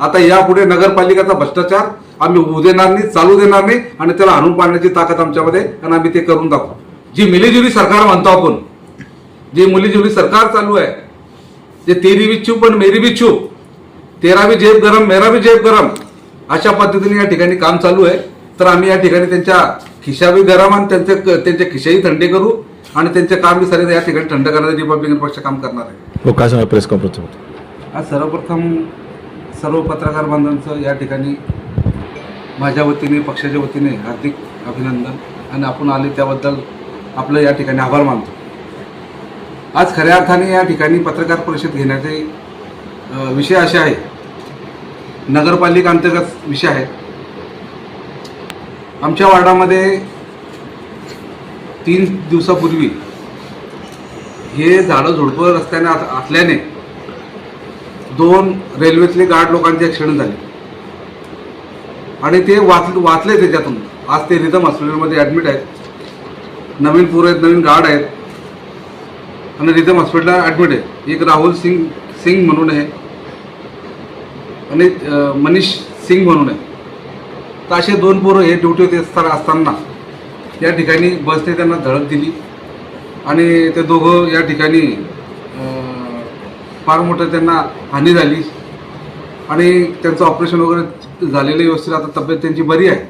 आता यापुढे नगरपालिकेचा भ्रष्टाचार आम्ही होऊ देणार नाही चालू देणार नाही आणि त्याला आणून पाडण्याची ताकद आमच्यामध्ये आणि आम्ही ते करून दाखवू. जी मिलीजुली सरकार म्हणतो आपण जे मिलीजुली सरकार चालू आहे जे तेरी बी चूप पण मेरी बी चूप तेरा बी जेब गरम मेरा बी जेब गरम अशा पद्धतीने या ठिकाणी काम चालू आहे. तर आम्ही या ठिकाणी त्यांच्या खिशा बी गरम आणि त्यांचे त्यांचे खिशाही थंडे करू आणि त्यांचे काम बी सारे या ठिकाणी थंड करण्यासाठी रिपब्लिकन पक्ष काम करणार आहे. हो प्रेस कॉन्फरन्स आज सर्वप्रथम सर्व पत्रकार बांधवांचं या ठिकाणी माझ्या वतीने पक्षाच्या वतीने हार्दिक अभिनंदन. आणि आपण आले त्याबद्दल आपलं या ठिकाणी आभार मानतो. आज खऱ्या अर्थाने या ठिकाणी पत्रकार परिषद घेण्याचे विषय असे आहे. नगरपालिका अंतर्गत विषय आहे. आमच्या वार्डामध्ये तीन दिवसापूर्वी हे झाडं झुडपं रस्त्याने अस- असल्याने दोन रेल्वेतले गार्ड लोकांचे ॲक्सिडेंट झाले. आणि ते वाच वाचले त्याच्यातून. आज ते रिदम हॉस्पिटलमध्ये ॲडमिट आहेत. नवीन पूर आहेत नवीन गार्ड आहेत. आणि रिदम हॉस्पिटलला ॲडमिट आहे. एक राहुल सिंग सिंग म्हणून आहे. आणि मनीष सिंग म्हणून आहे. तर असे दोन पोरं हे ड्युटी असताना असताना या ठिकाणी बसने त्यांना धडक दिली. आणि ते दोघं या ठिकाणी फार मोठं त्यांना हानी झाली. आणि त्यांचं ऑपरेशन वगैरे झालेलं व्यवस्थित आता तब्येत त्यांची बरी आहे.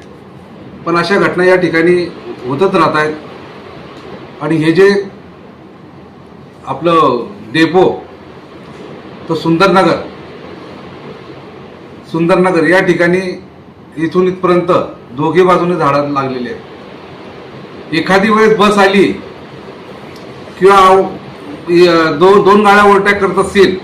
पण अशा घटना या ठिकाणी होतच राहत आहेत. आणि हे जे आपलं डेपो तो सुंदरनगर सुंदरनगर या ठिकाणी इथून इथपर्यंत दोघे बाजूने झाडं लागलेली आहेत. एखादी वेळेस बस आली किंवा दो दोन गाड्या ओव्हरटॅक करत असतील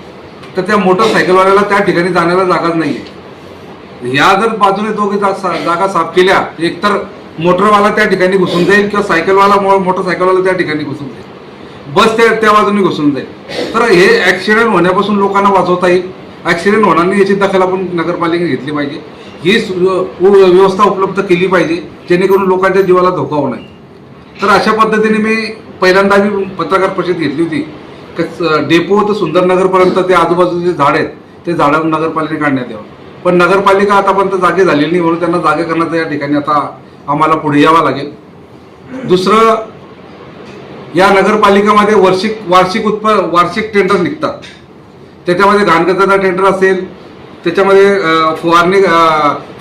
तर त्या मोटरसायकलवाल्याला त्या ठिकाणी जाण्याला जागाच आहे या जर बाजूने दोघे जा- सा- जागा साफ केल्या एकतर मोटरवाला त्या ठिकाणी घुसून जाईल किंवा सायकलवाला मो- मोटरसायकलवाला त्या ठिकाणी घुसून जाईल. बस त्या त्या बाजूने घुसून जाईल. तर हे ॲक्सिडेंट होण्यापासून लोकांना वाचवता येईल. ॲक्सिडेंट होणार नाही याची दखल आपण नगरपालिकेने घेतली पाहिजे. ही सु- व्यवस्था उपलब्ध केली पाहिजे जेणेकरून लोकांच्या जीवाला धोका होऊ तर अशा पद्धतीने मी पहिल्यांदा मी पत्रकार परिषद घेतली होती. की डेपो तर सुंदरनगरपर्यंत ते आजूबाजूचे झाड आहेत ते झाडं नगरपालिकेने काढण्यात यावं. पण नगरपालिका आतापर्यंत जागे झालेली नाही म्हणून त्यांना जागे करण्याचं या ठिकाणी आता आम्हाला पुढे यावं लागेल. दुसरं या नगरपालिकामध्ये वार्षिक वार्षिक उत्प वार्षिक टेंडर निघतात. त्याच्यामध्ये घाणकचऱ्याचा टेंडर असेल त्याच्यामध्ये फवारणी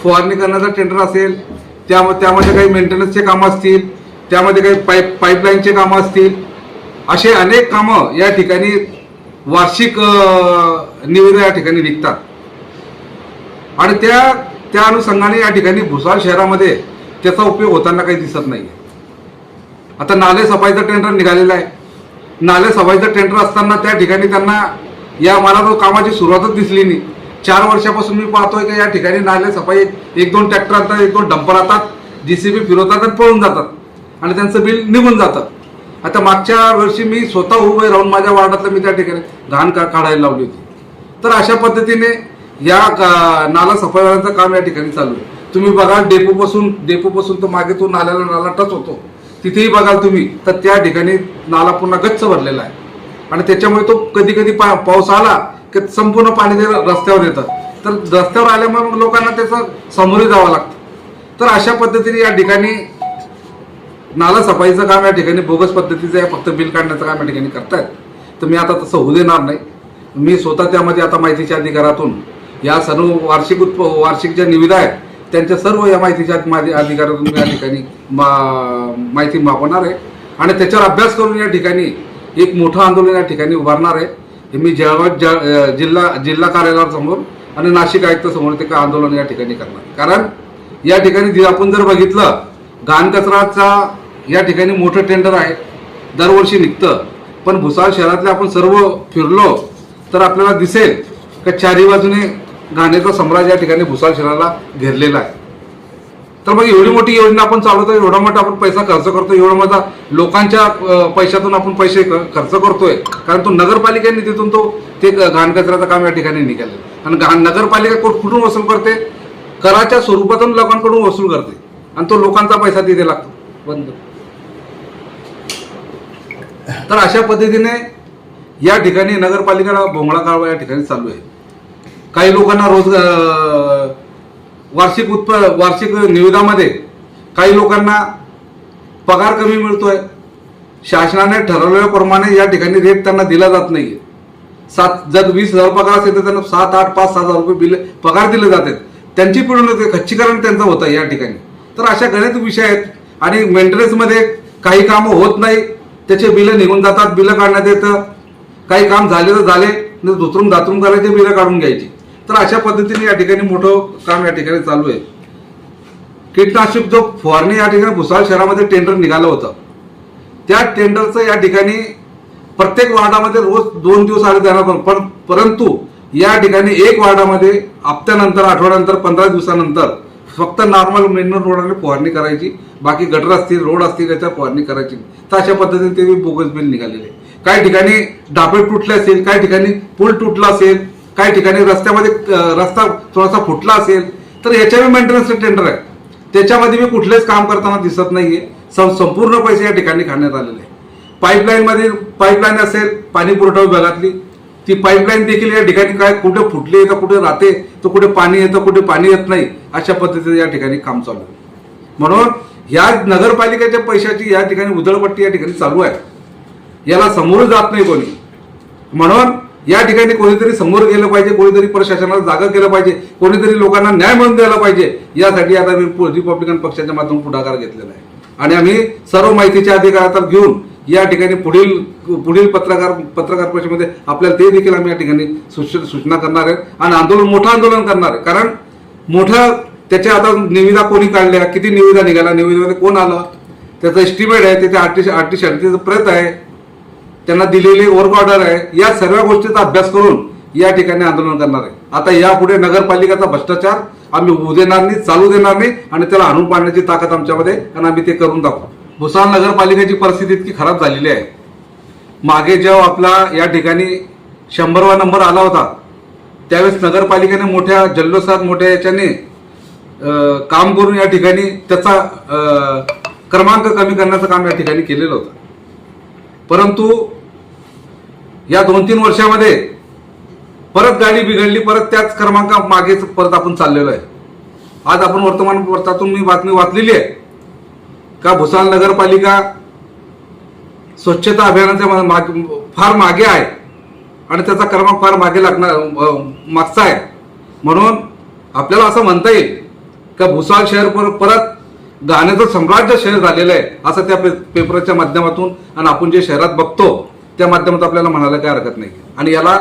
फवारणी करण्याचा टेंडर असेल त्या त्यामध्ये काही मेंटेनन्सचे कामं असतील त्यामध्ये काही पाईप पाईपलाईनचे कामं असतील. असे अनेक कामं या ठिकाणी वार्षिक अं, निविदा या ठिकाणी निघतात. आणि त्या त्या अनुषंगाने या ठिकाणी भुसार शहरामध्ये त्याचा उपयोग होताना काही दिसत नाही आता नाले सफाईचा टेंडर निघालेला आहे. नाले सफाईचा टेंडर असताना त्या ठिकाणी त्यांना या मला तो कामाची सुरुवातच दिसली नाही. चार वर्षापासून मी पाहतोय की या ठिकाणी नाले सफाई एक दोन ट्रॅक्टर आणतात एक दोन डंपर आणतात. बी फिरवतात आणि पळून जातात. आणि त्यांचं बिल निघून जातं. आता मागच्या वर्षी मी स्वतः उभे राहून माझ्या वार्डातलं मी त्या ठिकाणी घाण का काढायला लावली होती. तर अशा पद्धतीने या का- नाला सफाईवाल्यांचं काम या ठिकाणी चालू आहे. तुम्ही बघा डेपोपासून डेपोपासून तर मागे तो नाल्याला नाला टच होतो. तिथेही बघाल तुम्ही तर त्या ठिकाणी नाला पुन्हा गच्च भरलेला आहे. आणि त्याच्यामुळे तो कधी कधी पा पाऊस आला की संपूर्ण पाणी ते रस्त्यावर येतं. तर रस्त्यावर आल्यामुळे मग लोकांना त्याचं सामोरे जावं लागतं. तर अशा पद्धतीने या ठिकाणी नाला सफाईचं काम या ठिकाणी बोगस पद्धतीचं आहे फक्त बिल काढण्याचं काम या ठिकाणी करतायत. तर मी आता तसं होऊ देणार नाही. मी स्वतः त्यामध्ये आता माहितीच्या अधिकारातून या सर्व वार्षिक उत्प वार्षिक ज्या निविदा आहेत त्यांच्या सर्व या माहितीच्या माझ्या अधिकारातून या ठिकाणी मा- माहिती मागवणार आहे. आणि त्याच्यावर अभ्यास करून या ठिकाणी एक मोठं आंदोलन या ठिकाणी उभारणार आहे. हे मी जळगाव ज- जिल्हा जिल्हा कार्यालयासमोर आणि नाशिक आयुक्तासमोर ते का आंदोलन या ठिकाणी करणार. कारण या ठिकाणी जे आपण जर बघितलं घाणकचराचा या ठिकाणी मोठं टेंडर आहे. दरवर्षी निघतं. पण भुसावळ शहरातले आपण सर्व फिरलो तर आपल्याला दिसेल का चारी बाजूने गाण्याचा सम्राट या ठिकाणी भुसाळ शहराला घेरलेला आहे. तर मग एवढी मोठी योजना आपण चालवतो एवढा मोठा आपण पैसा खर्च करतो एवढा मोठा लोकांच्या पैशातून आपण पैसे ख- खर्च करतोय. कारण तो नगरपालिकेने निधीतून तो ते घाण कचऱ्याचं काम या ठिकाणी निघालं. आणि घाण नगरपालिका कु- कुठून वसूल करते? कराच्या स्वरूपातून लोकांकडून वसूल करते. आणि तो लोकांचा पैसा तिथे लागतो. बंद. तर अशा पद्धतीने या ठिकाणी नगरपालिकेला भोंगळा काढवा या ठिकाणी चालू आहे. काही लोकांना रोजगार वार्षिक उत्प वार्षिक निविदामध्ये काही लोकांना पगार कमी मिळतोय. शासनाने ठरवल्याप्रमाणे या ठिकाणी रेट त्यांना दिला जात नाही सात जर वीस हजार पगार असेल तर त्यांना सात आठ पाच सात हजार रुपये बिल पगार दिले जातात. त्यांची पिळवणूक खच्चीकरण त्यांचं होतं या ठिकाणी. तर अशा गणित विषय आहेत आणि मेंटेनन्समध्ये काही कामं होत नाही. त्याचे बिलं निघून जातात बिलं काढण्यात येतं. काही काम झाले तर झाले नाही दुतरून दातरून करायचे बिलं काढून घ्यायची. तर अशा पद्धतीने या ठिकाणी मोठं काम या ठिकाणी चालू आहे. कीटनाशक जो फवारणी या ठिकाणी भुसाळ शहरामध्ये टेंडर निघालं होतं. त्या टेंडरचं या ठिकाणी प्रत्येक वार्डामध्ये रोज दोन दिवस आले जाणार पण पण परंतु या ठिकाणी एक वार्डामध्ये हप्त्यानंतर आठवड्यानंतर पंधरा दिवसानंतर फक्त नॉर्मल मेन रोडाने फवारणी करायची बाकी गटर असतील रोड असतील याच्यावर फवारणी करायची. तर अशा पद्धतीने ते बोगस बिल निघालेले. काही ठिकाणी डापे तुटले असेल काही ठिकाणी पूल तुटला असेल काही ठिकाणी रस्त्यामध्ये रस्ता थोडासा फुटला असेल तर याच्यावर मेंटेनन्सचं टेंडर आहे त्याच्यामध्ये मी कुठलेच काम करताना दिसत नाहीये. संपूर्ण पैसे या ठिकाणी खाण्यात आलेले आहे पाईपलाईनमध्ये पाईपलाईन असेल पाणी पुरवठा विभागातली ती पाईपलाईन देखील या ठिकाणी काय कुठे फुटली तर कुठे राहते तर कुठे पाणी येतं कुठे पाणी येत नाही अशा पद्धतीने या ठिकाणी काम चालू आहे. म्हणून या नगरपालिकेच्या पैशाची या ठिकाणी उधळपट्टी या ठिकाणी चालू आहे. याला समोर जात नाही कोणी. म्हणून या ठिकाणी कोणीतरी समोर गेलं पाहिजे कोणीतरी प्रशासनाला जागा केलं पाहिजे कोणीतरी लोकांना न्याय मिळून द्यायला पाहिजे यासाठी आता मी रिपब्लिकन पक्षाच्या माध्यमातून पुढाकार घेतलेला आहे. आणि आम्ही सर्व माहितीच्या अधिकारात घेऊन या ठिकाणी पुढील पुढील पत्रकार पत्रकार परिषदेमध्ये आपल्याला ते देखील आम्ही या ठिकाणी सूचना करणार आहे. आणि आंदोलन मोठं आंदोलन करणार आहे. कारण मोठं त्याच्या आता निविदा कोणी काढल्या? किती निविदा निघाल्या? निविदामध्ये कोण आलं? त्याचं एस्टिमेट आहे त्याचे आर्टिस्ट आर्टिस्ट शर्तीचं प्रत आहे. त्यांना दिलेली वर्क ऑर्डर आहे. या सर्व गोष्टीचा अभ्यास करून या ठिकाणी आंदोलन करणार आहे. आता यापुढे नगरपालिकेचा भ्रष्टाचार आम्ही होऊ देणार नाही चालू देणार नाही आणि त्याला आणून पाडण्याची ताकद आमच्यामध्ये आणि आम्ही ते करून दाखवू. भुसावळ नगरपालिकेची परिस्थिती इतकी खराब झालेली आहे. मागे जेव्हा आपला या ठिकाणी शंभरवा नंबर आला होता त्यावेळेस नगरपालिकेने मोठ्या जल्लोषात मोठ्या याच्याने काम करून या ठिकाणी त्याचा क्रमांक कमी करण्याचं काम या ठिकाणी केलेलं होतं. परंतु या दोन तीन वर्षामध्ये परत गाडी बिघडली परत त्याच क्रमांका मागेच परत आपण चाललेलो आहे. आज आपण वर्तमानपत्रातून मी बातमी वाचलेली आहे. का भुसाल नगरपालिका स्वच्छता अभियानाच्या माग- फार मागे आहे आणि त्याचा क्रमांक फार मागे लागणार मागचा आहे. म्हणून आपल्याला असं म्हणता येईल का भुसाल शहर पर- परत गाण्याचं साम्राज्य शहर झालेलं आहे असं त्या पे- पेपरच्या माध्यमातून आणि आपण जे शहरात बघतो त्या माध्यमातून आपल्याला म्हणायला काय हरकत नाही. आणि याला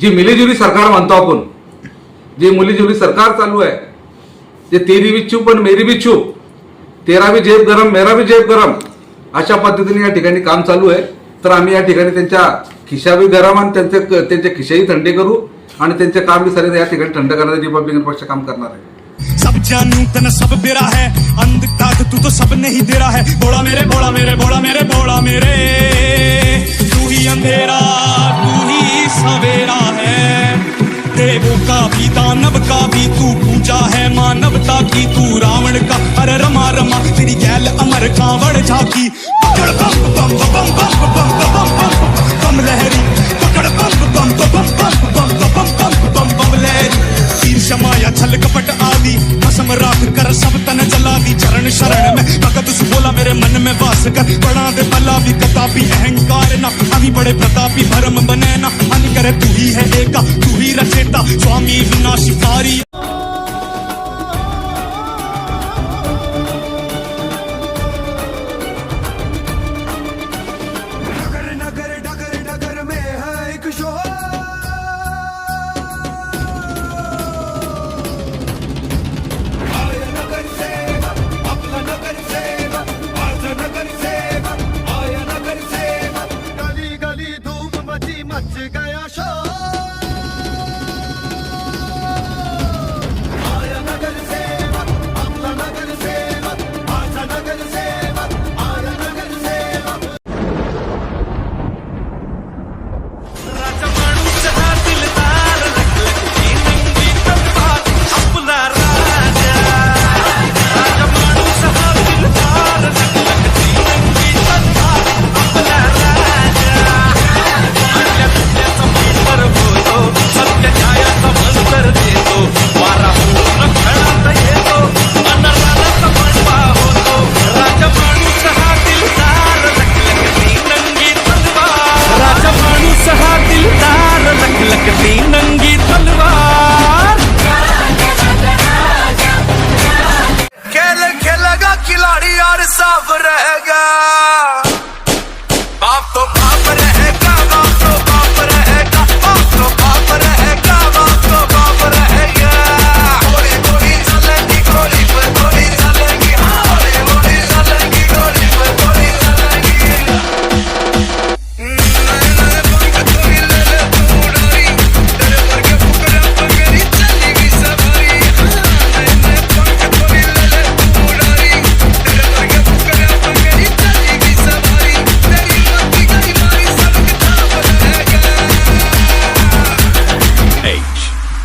जी मिलीजुली सरकार म्हणतो आपण जे मुलीजुली सरकार चालू आहे जे तेरी बी चूप पण मेरी बी चूप तेरा भी जेब गरम मेरा भी जेब गरम. अशा पद्धतीने या ठिकाणी काम चालू आहे. तर आम्ही या ठिकाणी त्यांच्या खिशाबी गरम आणि त्यांचे त्यांचे खिशाही थंडे करू आणि त्यांचे काम बी सारे या ठिकाणी थंड करण्याचे रिपब्लिकन पक्ष काम करणार आहे. सब जानू तन सब बेरा है. अंध अंधकार तू तो सब नहीं दे रहा है. बोला मेरे बोला मेरे बोला मेरे बोला मेरे. तू ही अंधेरा तू ही सवेरा है. देवों का भी दानव का भी तू पूजा है. मानवता की तू रावण का अरे रमा तेरी गैल अमर कांवड़ झाकी पकड़ बम बम बम बम बम बम बम बम लहरी पकड़ बम बम बम बम बम बम बम बम बम लहरी तीर शमाया छल कपट आदि कसम राख कर सब तन जला दी चरण शरण में भगत बोला मेरे मन में वास कर बड़ा दे भला भी कतापी अहंकार ना अभी बड़े प्रतापी भरम बने ना मन करे तू ही है एका तू ही रचेता स्वामी विनाशिकारी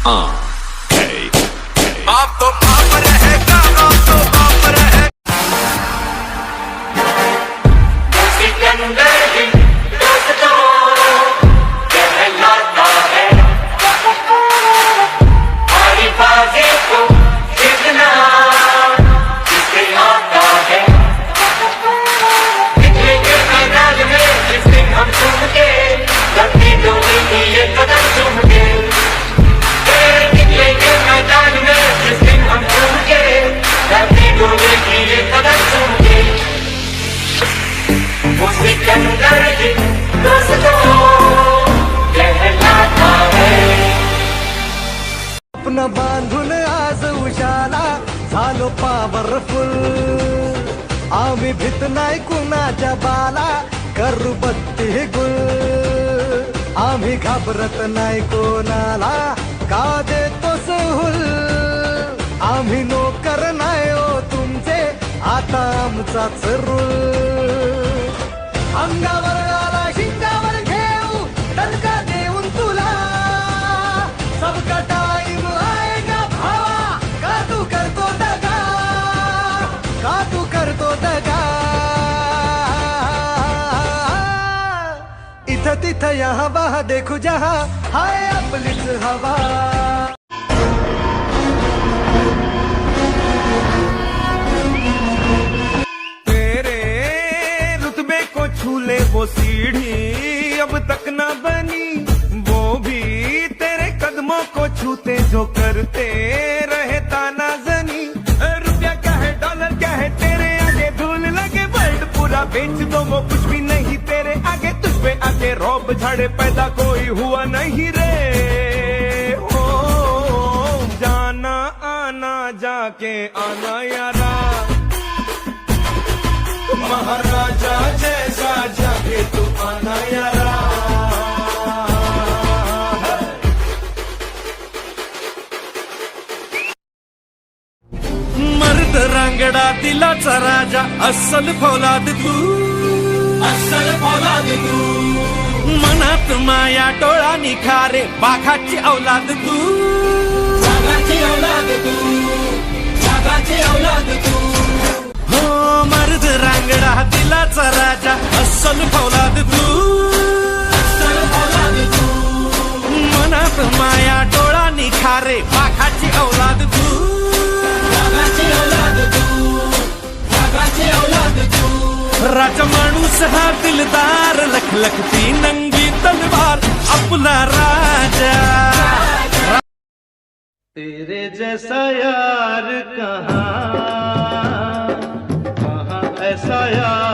Uh, hey. hey. Off the top of the head. जबाला कुणाच्या बत्ती गुल. आम्ही घाबरत नाही कोणाला का देतो सहूल? आम्ही नोकर नाही ओ तुमचे आता आमचाच रूल. अंगावर यहाँ वहाँ, देखू जहा। हाय आपलीच हवा। तेरे रुतबे को छूले वो सीढ़ी, अब तक ना बनी। वो भी तेरे कदमों को छूते जो करते रहे ताना जनी। रुपया क्या है, डॉलर क्या है, तेरे आगे धूल लगे। वर्ल्ड पूरा बेच दो वो कुछ रौब झाड़े पैदा कोई हुआ नहीं रे। हो जाना आना जाके आना यारा। महाराजा जैसा जाके तू आना यारा। मर्द रांगडा दिलाचा राजा अस्सल फौलाद तू। अस्सल फौलाद तू। मनात माया डोळा निखारे बाघाची औलाद तू. बाघाची औलाद तू. बाघाची औलाद तू. हो मर्द रांगडा दिलाचा राजा अस्सल फौलाद तू. मनात माया डोळा निखारे पाखाची औलाद तू. बागाची औलाद तू. बागाची औलाद राजा माणूस हा दिलदार, लख लखती नंगी तलवार, अपना राजा। तेरे जैसा यार कहाँ कहाँ ऐसा याराना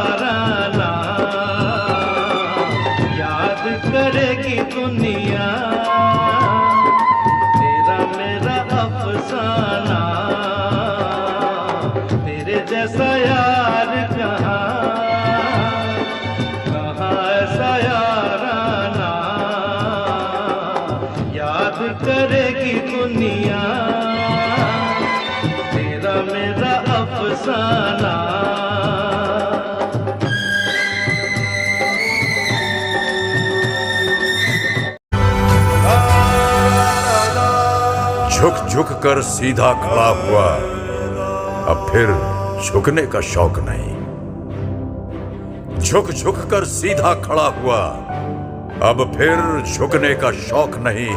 अफसाना। झुक झुक कर सीधा खड़ा हुआ। अब फिर झुकने का शौक नहीं। झुक झुक कर सीधा खड़ा हुआ। अब फिर झुकने का शौक नहीं।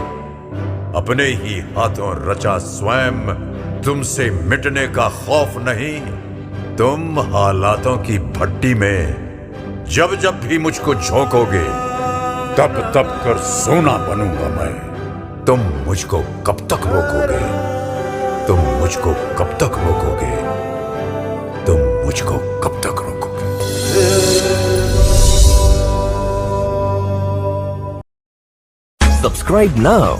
अपने ही हाथों रचा स्वयं तुमसे मिटने का खौफ नहीं। तुम हालातों की भट्टी में जब जब भी मुझको झोंकोगे, तब तब कर सोना बनूँगा मैं। तुम मुझको कब तक रोकोगे? तुम मुझको कब तक रोकोगे? तुम मुझको कब तक रोकोगे? Subscribe now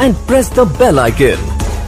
and press the bell icon.